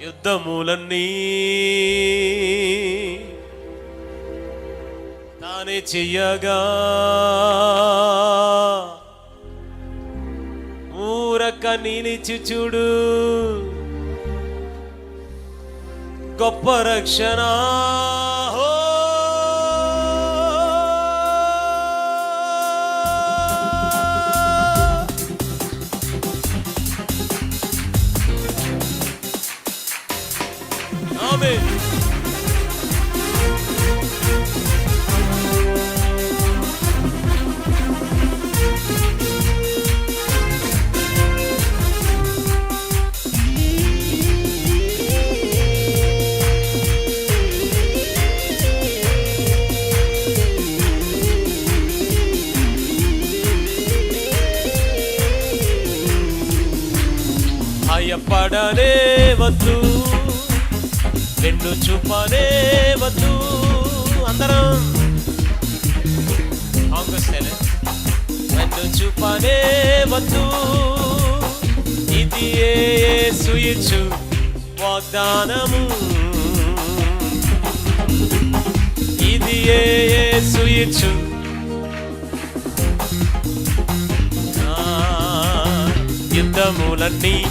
యుద్ధములన్నీ తానే చెయ్యగా. ఊరక నిలిచి చూడు. గొప్ప రక్షణ వద్దు. రెండు చూపనే వద్దు. అందరం. ఆంగోస్తేనే వెన్ను చూపనే వద్దు. ఇది ఏ సుయిచు వాగ్దానము? ఇది ఏ సుయిచు యుద్ధములన్నీ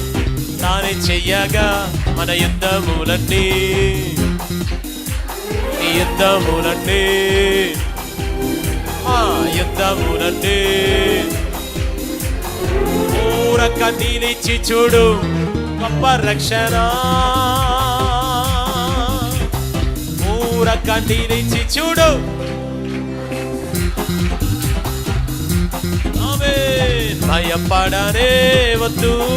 తానే చెయ్యగా మన యుద్ధములన్నీ. ఈ యుద్ధములన్నీ. ఆ యుద్ధములన్నీ. ఊరక నిలిచి చూడు గొప్ప రక్షణ. ఊరక నిలిచి చూడు. ఆమేన్. భయపడనే వద్దు.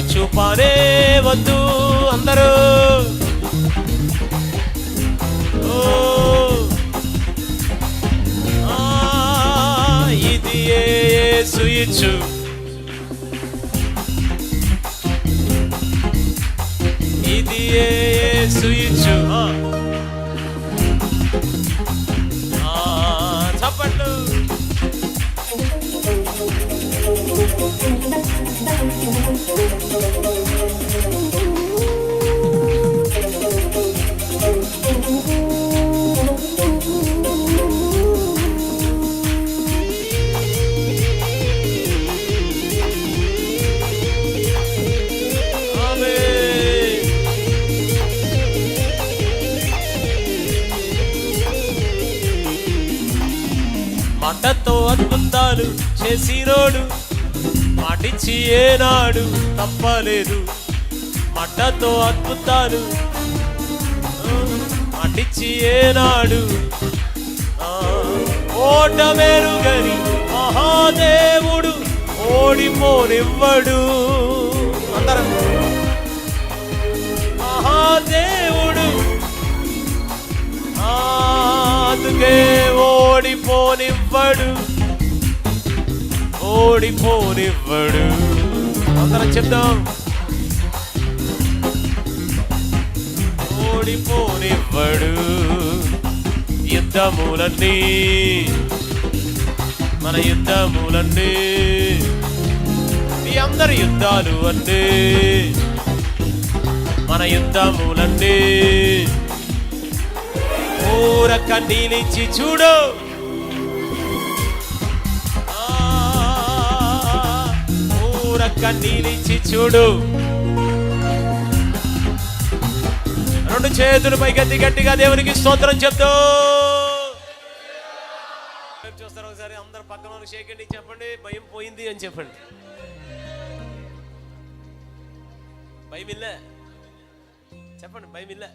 చూపారే వద్దు అందరూ. ఓ. ఇది ఏ సుయిచు ఇది ఏ సుయిచు ఆమేన్. మాటతో అద్భుతాలు చేసినోడు మాటిచ్చి ఏనాడు తప్పలేదు. మాటతో అద్భుతాలు మటిచి ఏనాడు. ఆ, ఓట మహాదేవుడు ఓడిపోనివ్వడు. అందరం. మహాదేవుడు అందుకే ఓడిపోనివ్వడు. ఓడిపోనివ్వడు. అందరం చెప్దాం. ఓడిపోనివ్వడు. యుద్ధములన్నీ మన యుద్ధములన్నీ మీ అందరి యుద్ధాలు అండి మన యుద్ధములన్నీ. ఊరక నిలిచి చూడు. కన్నీలిచ్చి చూడు. రెండు చేతులు గట్టి గట్టిగా దేవునికి స్తోత్రం చెప్తూ. చూస్తారు ఒకసారి అందరు పక్కన షేకండి చెప్పండి భయం పోయింది అని చెప్పండి. భయం ఇల్లే. చెప్పండి భయం ఇల్లే.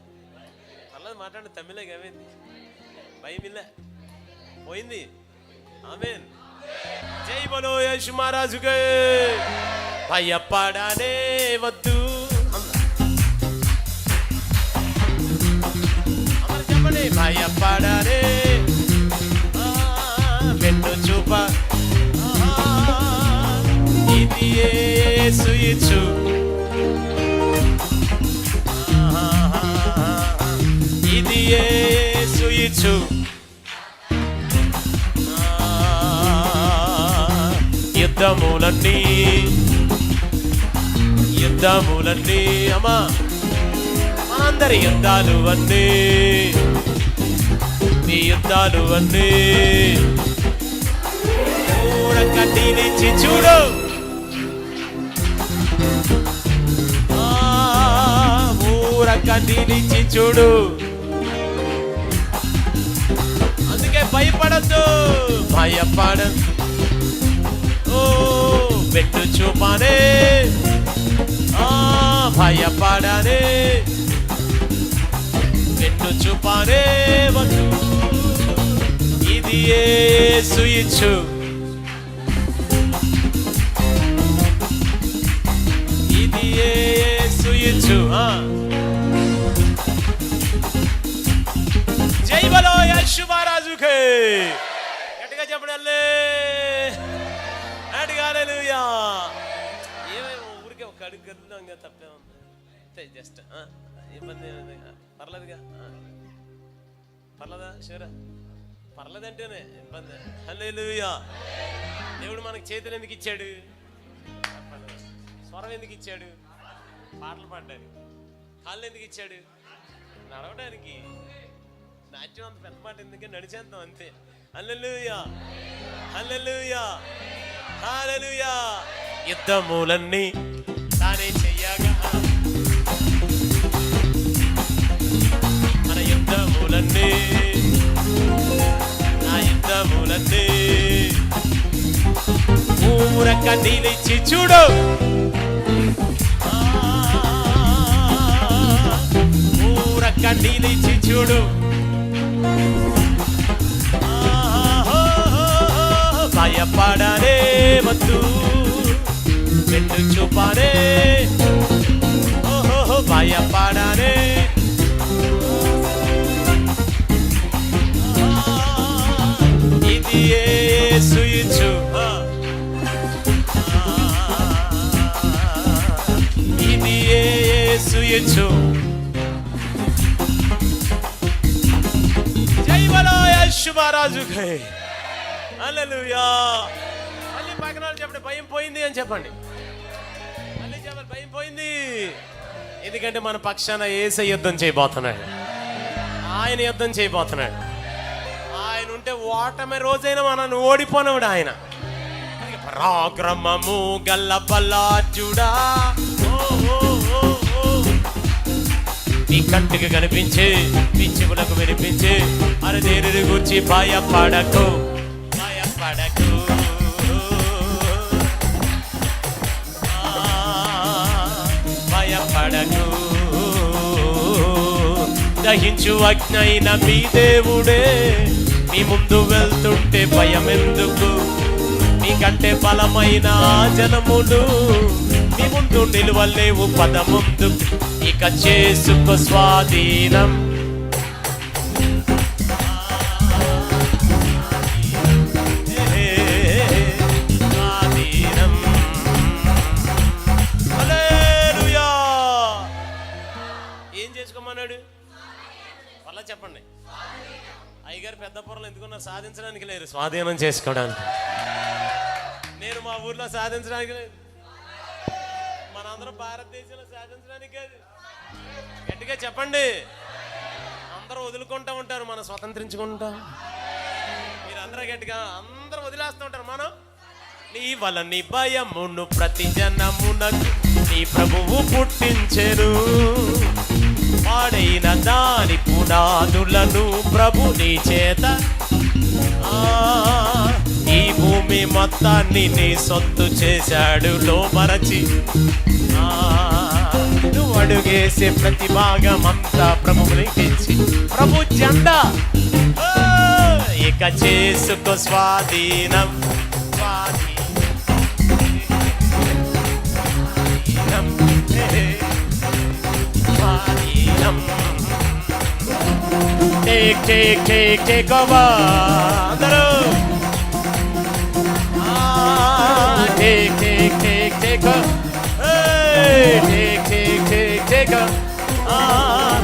పర్లేదు మాట్లాడండి తమిళే కవేంది భయం ఇల్లే. పోయింది. ఆమెన్. జై బలో యశ్ మహారాజుకే. భయపడనే వద్దు. చెప్పండి. భయపడనే. వెన్ను చూప. ఇది యేసు ఇచ్చు. ఇది యేసు ఇచ్చు. యుద్ధములన్నీ. యుద్ధములన్నీ అమ్మా. మనందరి యుద్ధాలు అన్నీ. నీ యుద్ధాలు అన్నీ. ఊర చూడు. ఆ, చూడు. అందుకే భయపడద్దు. భయపడద్దు. పెట్టు చూపానే ఆ భయపడనే పెట్టు చూపానే వద్దు ఇది యేసు ఇచ్చు ఇది యేసు ఇచ్చు ఆ. జై బలో యశు ఊరికే ఒక అడుగు కదులుదాం తప్పే ఉంది అంతే జస్ట్ ఇబ్బంది పర్లేదుగా పర్లేదా షూరా పర్లేదంటేనే ఇబ్బంది హల్లెలూయా దేవుడు మనకు చేతులు ఎందుకు ఇచ్చాడు స్వరం ఎందుకు ఇచ్చాడు పాటలు పాడడానికి కాళ్ళు ఎందుకు ఇచ్చాడు నడవడానికి నాట్యం అంత పెద్ద మాట ఎందుకే నడిచేద్దాం అంతే హల్లెలూయా హల్లెలూయా హల్లెలూయా యుద్ధములన్నీ తానే చెయ్యగా. మన యుద్ధములన్నీ నా యుద్ధములన్నీ. ఊరక నిలిచి చూడు. ఊరక్క ఊరక నిలిచి చూడు. భయపడలే వద్దు పెట్టు చూపానే ఓహో భయపడనే ఇది యేసు ఇచ్చు. ఆ. ఇది యేసు ఇచ్చు. జై బలో యశు మహారాజుకే హల్లెలూయా. మళ్ళీ పక్కన చెప్పండి భయం పోయింది అని చెప్పండి. ఎందుకంటే మన పక్షాన ఏస యుద్ధం చేయబోతున్నాడు. ఆయన యుద్ధం చేయబోతున్నాడు. ఆయన ఉంటే ఓటమి రోజైనా మనల్ని ఓడిపోనవుడు ఆయన. పరాక్రమము గల్ల బలాజుడా ఓ, నీ కంటికి కనిపించే నీ చెవులకు వినిపించే అరే గురించి భయపడకు భయపడకు. దహించు అగ్నైన మీ దేవుడే. మీ ముందు వెళ్తుంటే భయం ఎందుకు మీకంటే బలమైన జనముడు. మీ ముందు నిలువలేవు పదముందు. ఇక చేసుకో స్వాధీనం. సాధించడానికి లేరు స్వాధీనం చేసుకోవడానికి. నేను మా ఊర్లో సాధించడానికి లేదు. మనందరం భారతదేశంలో సాధించడానికి కాదు గట్టిగా చెప్పండి. అందరూ వదులుకుంటూ ఉంటారు మనం స్వతంత్రించుకుంటాం. మీరందరూ గట్టిగా అందరూ వదిలేస్తూ ఉంటారు మనం. నీ వలని భయమును ప్రతి జనమునకు నీ ప్రభువు పుట్టించెను. పాడైన దాని పునాదులను ప్రభు నీ చేత భూమి నీ సొత్తు చేశాడు లోపరచి నువ్వు అడుగేసే ప్రతి భాగం అంతా ప్రభువునికి ప్రభు జెండా. ఇక చేసుకో స్వాధీనం. స్వాధీనం. స్వాధీనం. Take, take, take, take over. అందరూ. Take, take over. Hey, take, take, take, take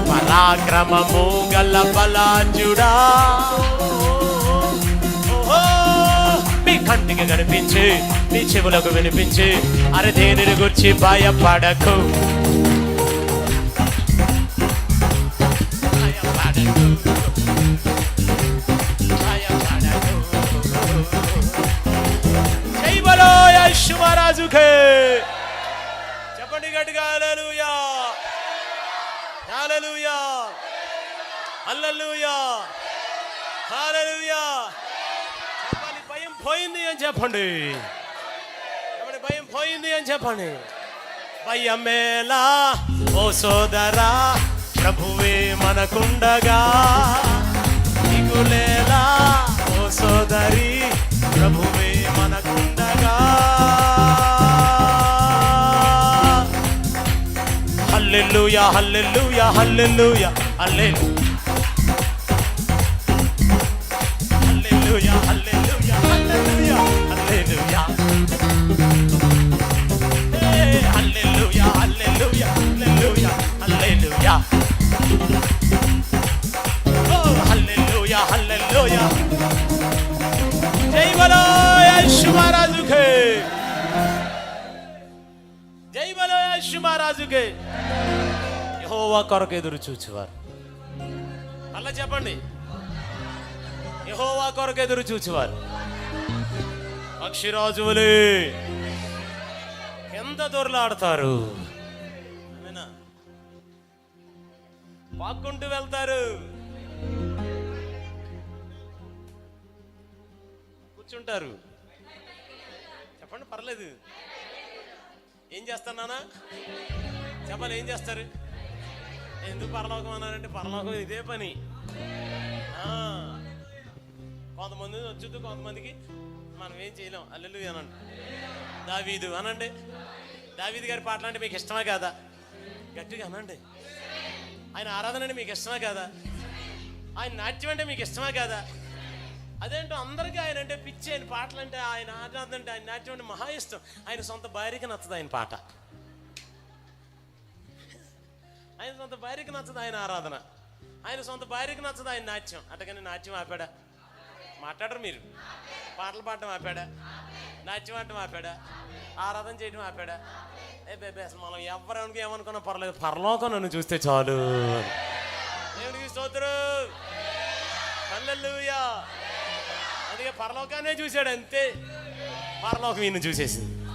పరాక్రమము గల బలాజుడా మీ కంటికి కనిపించి నీ చెవులకు వినిపించి అరే దేనిని గురించి భయపడకు. చెప్పండి గట్టిగా హల్లెలూయా. హల్లెలూయా. హల్లెలూయా. చెప్పండి భయం పోయింది అని చెప్పండి. చెప్పండి భయం పోయింది అని చెప్పండి. భయం ఓ సోదరా ప్రభువే మనకుండగా. దిగులేలా హల్లెలూయా హల్లెలూయా హల్లెలూయా హల్లెలూయా హల్లెలూయా హల్లెలూయా హల్లెలూయా హల్లెలూయా ఏ, హల్లెలూయా హల్లెలూయా హల్లెలూయా హల్లెలూయా ఓ హల్లెలూయా హల్లెలూయా జై బలో యేసు మహారాజుకే జై బలో యేసు మహారాజుకే యెహోవా కొరకు ఎదురు చూచువారు. అలా చెప్పండి. యెహోవా కొరకు ఎదురు చూచువారు. పక్షిరాజువులే ఎంత దొరలాడతారు? పాక్కుంటూ వెళ్తారు. కూర్చుంటారు. చెప్పండి పర్లేదు. ఏం చేస్తున్నానా చెప్పాలి ఏం చేస్తారు? ఎందుకు పరలోకం అన్నారంటే పరలోకం ఇదే పని. కొంతమంది వచ్చుద్దు కొంతమందికి మనం ఏం చేయలేం. అల్లెలు అనండి. దావీదు అనండి. దావీదు గారి పాటలు అంటే మీకు ఇష్టమా కాదా? గట్టిగా అనండి. ఆయన ఆరాధన అంటే మీకు ఇష్టమా కాదా? ఆయన నాట్యం అంటే మీకు ఇష్టమా కాదా? అదేంటో అందరికీ ఆయన అంటే పిచ్చి ఆయన పాటలు అంటే ఆయన ఆరాధన అంటే ఆయన నాట్యం అంటే మహా ఇష్టం. ఆయన సొంత భార్యకి నచ్చదు ఆయన పాట. ఆయన సొంత భార్యకి నచ్చదు ఆయన ఆరాధన. ఆయన సొంత భార్యకి నచ్చదు ఆయన నాట్యం. అట్టగానే నాట్యం ఆపాడా? మాట్లాడరు మీరు. పాటలు పాడటం ఆపాడా? నాట్యం ఆడటం ఆపాడా? ఆరాధన చేయడం ఆపాడా? ఏ బేబే అసలు మనం ఎవరికి ఏమనుకున్నా పర్లేదు. పరలోకం నన్ను చూస్తే చాలు. దేవుడికి స్తోత్రం. హల్లెలూయా. అందుకే పరలోకాన్నే చూశాడు అంతే. పరలోకం ఈయన చూసేసింది.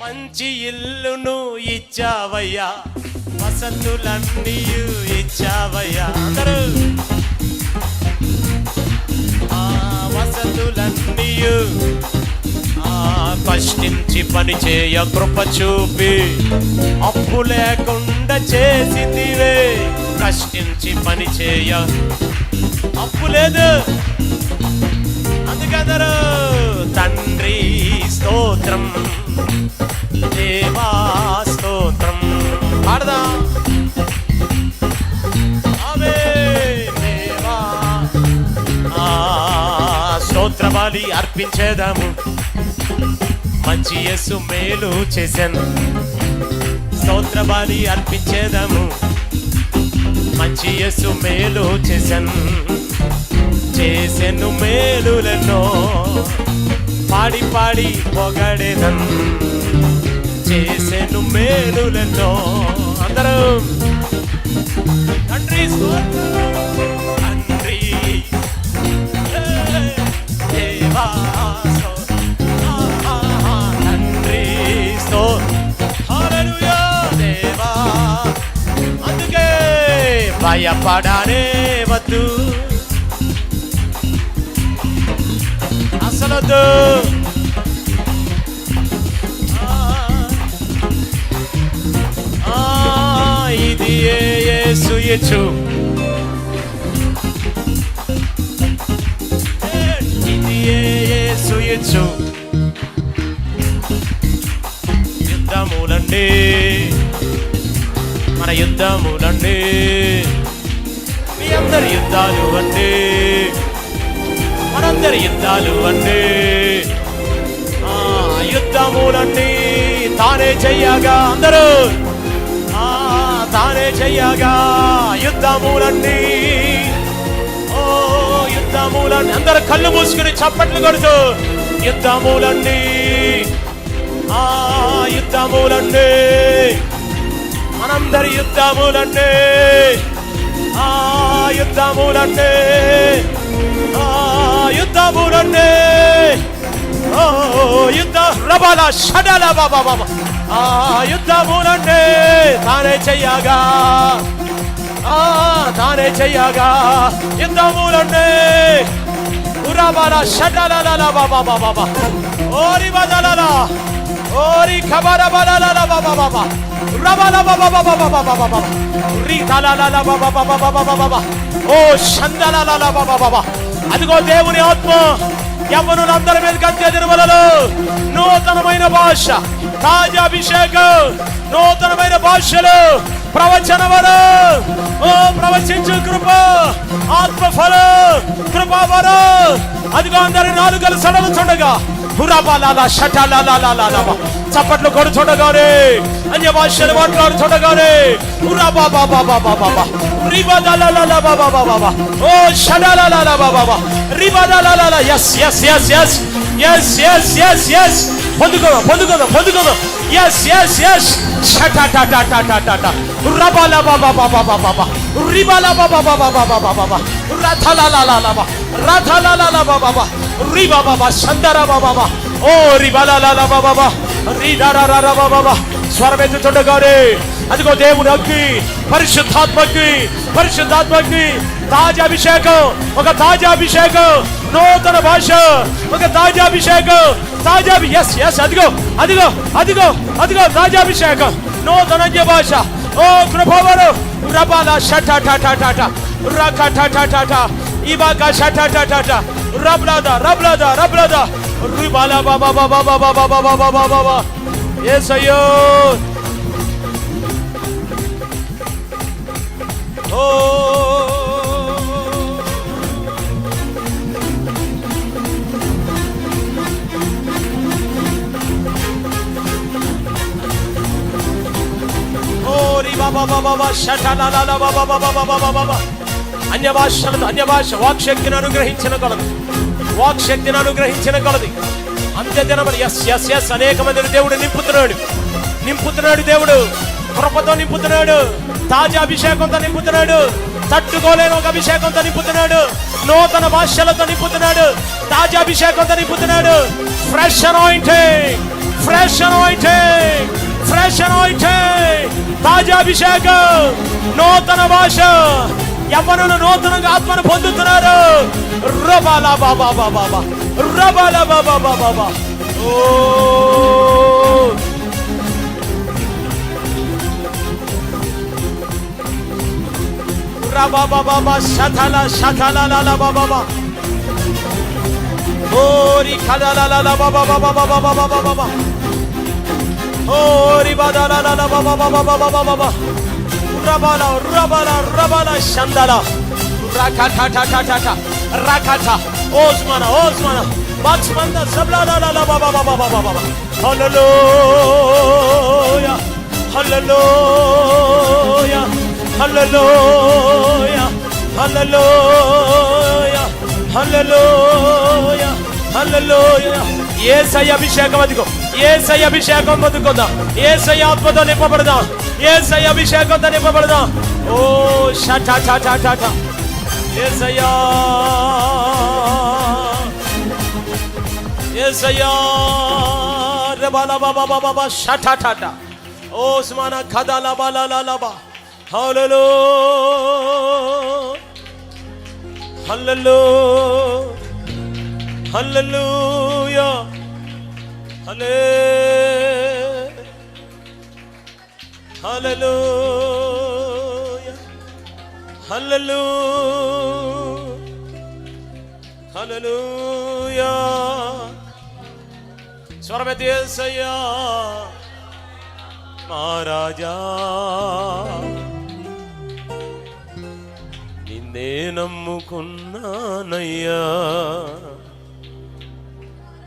మంచి ఇల్లును ఇచ్చావయ్యా. వసతులన్నీ ఇచ్చావయ్యా. అందరూ. ఆ వసతులన్నీ ఆ కష్టించి పని చేయ కృప చూపి అప్పు లేకుండా చేసిదివే కష్టించి పని చేయ. అప్పు లేదు. అందుకందరూ? తండ్రి స్తోత్రం. దేవా స్తోత్రమాలి అర్పించేదాము. మంచి యస్సు మేలు చేశాను. స్తోత్రమాలి అర్పించేదాము. మంచి యస్సు మేలు చేశాను. చేసెను మేలులను పాడి పాడి పొగడేదన్. చేసేను మేలులెన్నో అందరూ. తండ్రి తండ్రి. ఏ, దేవా తండ్రి స్తోత్రం, దేవా. అందుకే భయపడనే వద్దు. అసలొద్దు. ఇది ఏ యేసు ఇచ్చు ఇది ఏ ఇచ్చు యుద్ధములండి. మన యుద్ధములండి. మీ అందరి యుద్ధాలు అండి. మనందరి యుద్ధాలు అండి. ఆ యుద్ధములన్నీ తానే చెయ్యగా అందరూ. తానే చెయ్యగా యుద్ధములన్నీ. ఓ యుద్ధములన్నీ. అందరు కళ్ళు మూసుకుని చప్పట్లు కొడుతూ యుద్ధములన్నీ. ఆ యుద్ధములన్నీ. మనందరి యుద్ధములన్నీ. ఆ యుద్ధములన్నీ. ఆ యుద్ధములన్నీ. యుద్ధ రబల షడల బాబా బాబా. ఆ యుద్ధమునంటే తానే చెయ్యగా. ఆ తానే చెయ్యగా. యుద్ధమునంటే ఉరబల షడల బాబా బాబా. బాబా ఓరి బదల ఓరి ఖబర బదల బాబా బాబా. రబల బాబా బాబా బాబా బాబా బాబా. రి తలల బాబా బాబా బాబా బాబా. ఓ షందల బాబా బాబా. అదిగో దేవుని ఆత్మ. యవ్వనులందరి మీద కంటే తిరుమలలో నూతనమైన భాష రాజాభిషేకం నూతనమైన భాషలు ప్రవచనవరం. ఓ ప్రవచించు కృప ఆత్మఫలం కృపావరం. అదిగో అందరి నాలుగలు సడలుచుండగా హురాబాలాల షటాలాలాలాలాలా చప్పట్లు కొడుచుండగానే అన్య భాషలు మాట్లాడుచుండగానే హురాబా బాబా బాబా బాబా రిబాదాలాలా బాబా బాబా ఓ షడాలాలా బాబా రిబాదాలాలా ఎస్ ఎస్ ఎస్ ఎస్ ఎస్ ఎస్ ఎస్ ఎస్ పొందుకోదాం పొందుకోదాం పొందుకోదాం ఎస్ ఎస్ ఎస్ షటాటాటాటాటాటా రబాలా బాబా బాబా బాబా బాబా రిబాలా బాబా బాబా బాబా బాబా రథలాలాలాలా రథలాలాలా బాబా రిబా బాబా షందరా బాబా ఓ రిబాలాలాలా బాబా రీడారారా బాబా స్వరమెత్తుతుండగానే అదిగో దేవుని అగ్ని పరిశుద్ధాత్మకి పరిశుద్ధాత్మకి తాజా అభిషేకం ఒక తాజా అభిషేకం. నూతన భాష ఒక తాజా అభిషేకం. తాజా ఎస్ ఎస్ అదిగో అదిగో అదిగో అదిగో తాజా అభిషేకం. నూతన భాష. ఓ కృపవరు. రబాల ইবাকা শাটা টাটা টা রাবলাদা রাবলাদা রাবলাদা রিবালা বাবা বাবা বাবা বাবা বাবা বাবা বাবা এ সৈয়দ ও বাবা বাবা বাবা শাটা লা লা বাবা বাবা বাবা বাবা বাবা అన్య భాష వాక్శక్తిని అనుగ్రహించిన కొలది. వాక్శక్తిని అనుగ్రహించిన కొలది. అంత్య ఎస్ ఎస్ ఎస్ అనేక మందిని దేవుడు నింపుతున్నాడు. నింపుతున్నాడు దేవుడు. కృపతో నింపుతున్నాడు. తాజా అభిషేకంతో నింపుతున్నాడు. తట్టుకోలేని ఒక అభిషేకంతో నింపుతున్నాడు. నూతన భాషలతో నింపుతున్నాడు. తాజా అభిషేకంతో నింపుతున్నాడు. Fresh anointing fresh anointing fresh anointing తాజా అభిషేకం! నూతన భాష! యవ్వనులు నూతనంగా ఆత్మను పొందుతున్నారు రబాలా బాబా బాబా బాబా రబాలా బాబా బాబా బాబా ఓ రబా బాబా బాబా షథల షథల లాల బాబా బాబా ఓరి ఖలాల లాల బాబా బాబా బాబా బాబా బాబా బాబా ఓరి బాదాల లాల బాబా బాబా బాబా బాబా rabala rabala rabala şandala. Rakata ta ta ta ta. Rakata. Ozmana ozmana. Batsmanda zabla la la la ba ba ba ba ba ba ba. Hallelujah. Hallelujah. Hallelujah. Hallelujah. Hallelujah. Hallelujah. Yes, I am Vishakavadiko. ఏసై అభిషేకం పొందుకుందాం. ఏసై ఆత్మతో నింపబడదాం. ఏసై అభిషేకంతో నింపబడదాం. ఓ షటా టాటా టాటా ఏసయ్యా. ఏసయ్యా. హలే హలలు హలలు హలలుయా స్వరమెతి ఏసయ్యా నిన్నే నమ్ముకున్నానయ్యా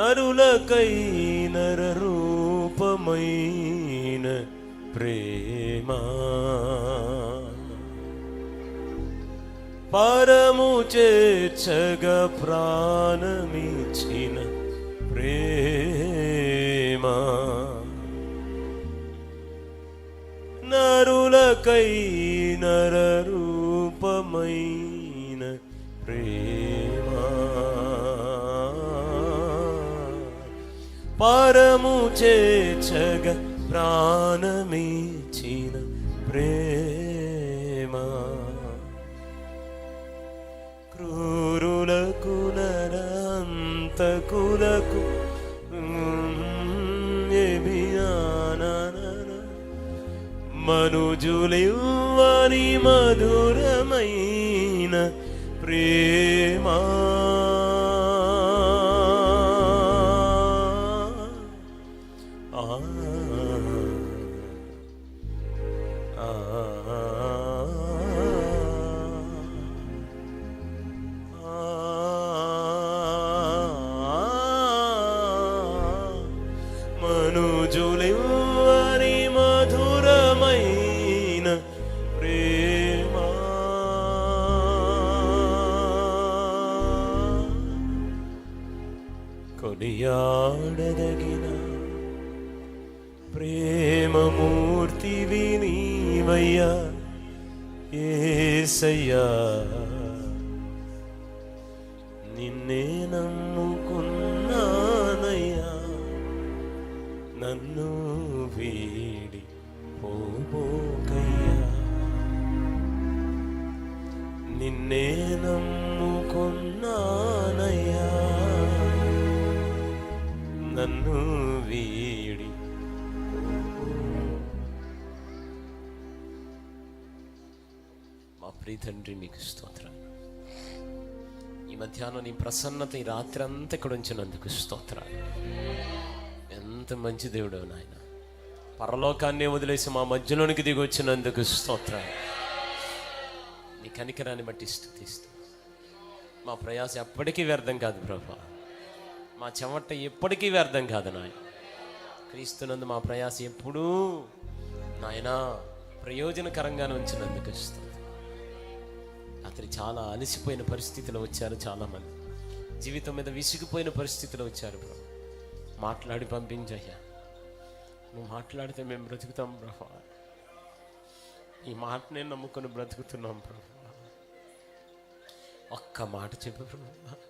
నరులకై నరరూపమైన ప్రేమ. పరము చేర్చగ ప్రాణమిచ్చిన ప్రేమ. నరులకై నరరూపమైన ప్రేమ. పరము చేర్చగ ప్రాణమిచిన ప్రేమ. క్రూరులకు నరంతకులకు మనుజులివ్వని మధురమైన ప్రేమా. కొనియాడదగిన ప్రేమమూర్తివి నీవయ్యా ఏసయ్యా నిన్నే నమ్ముకున్నానయ్యా నన్ను వీడి పోబోకయ్యా నిన్నే నమ్ముకున్నానయ్యా నన్ను వీడి. మా ప్రీ తండ్రి మీకు స్తోత్రం. ఈ మధ్యాహ్నం నీ ప్రసన్నత ఈ రాత్రి అంతా ఇక్కడ ఉంచినందుకు స్తోత్రాలు. ఎంత మంచి దేవుడు నాయన. పరలోకాన్ని వదిలేసి మా మధ్యలోనికి దిగి వచ్చినందుకు స్తోత్రాలు. నీ కనికరాన్ని బట్టి స్థుతిస్తూ. మా ప్రయాస ఎప్పటికీ వ్యర్థం కాదు ప్రభా. మా చెమట ఎప్పటికీ వ్యర్థం కాదు నాయన. క్రీస్తునందు మా ప్రయాస ఎప్పుడూ నాయనా ప్రయోజనకరంగానే ఉంచినందుకు ఇస్తుంది అతడు చాలా అలసిపోయిన పరిస్థితిలో వచ్చారు చాలామంది. జీవితం మీద విసిగిపోయిన పరిస్థితిలో వచ్చారు ప్రభు మాట్లాడి పంపించయ్యా. నువ్వు మాట్లాడితే మేము బ్రతుకుతాం బ్రహ్మ. ఈ మాటనే నమ్ముకొని బ్రతుకుతున్నాం బ్రహ్మ. ఒక్క మాట చెప్పు బ్రహ్మ.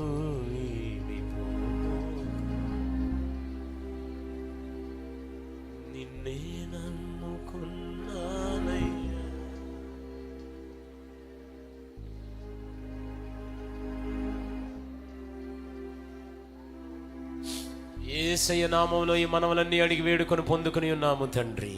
ఏసయ్య నామంలో ఈ మనవలన్నీ అడిగి వేడుకొని పొందుకుని ఉన్నాము తండ్రి.